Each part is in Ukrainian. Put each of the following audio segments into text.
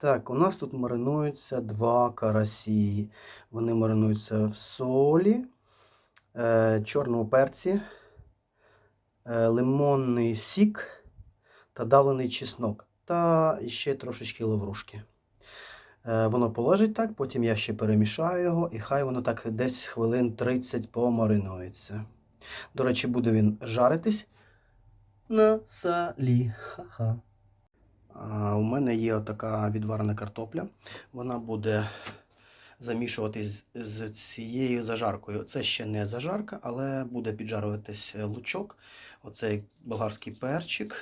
Так, у нас тут маринуються два карасі. Вони маринуються в солі, е, чорному перці, е, лимонний сік та давлений чеснок. Та ще трошечки лаврушки. Е, воно положить так, потім я ще перемішаю його, і хай воно так десь хвилин 30 помаринується. До речі, буде він жаритись на салі. Ха-ха. Мене є така відварена картопля. Вона буде замішуватись з цією зажаркою. Це ще не зажарка, але буде піджарюватись лучок, оцей болгарський перчик.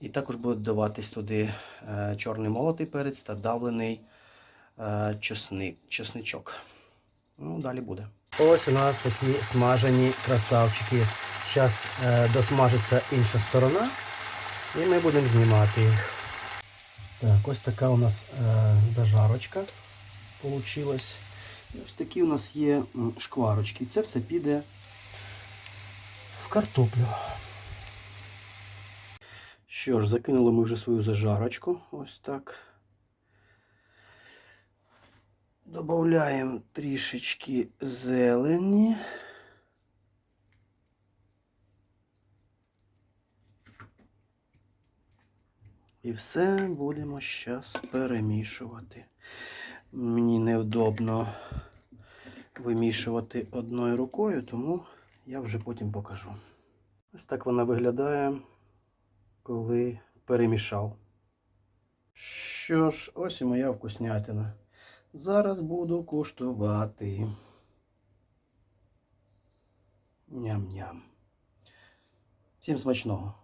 І також буде додаватись туди е, чорний молотий перець та давлений е, чесник, чесничок. Ну, далі буде. Ось у нас такі смажені красавчики. Зараз е, досмажиться інша сторона, і ми будемо знімати їх. Так, ось така у нас е, зажарочка получилась. І ось такі у нас є шкварочки. Це все піде в картоплю. Що ж, закинули ми вже свою зажарочку. Ось так. Добавляємо трішечки зелені. І все будемо зараз перемішувати. Мені невдобно вимішувати одною рукою, тому я вже потім покажу. Ось так вона виглядає, коли перемішав. Що ж, ось і моя вкуснятина. Зараз буду куштувати. Ням-ням. Всім смачного.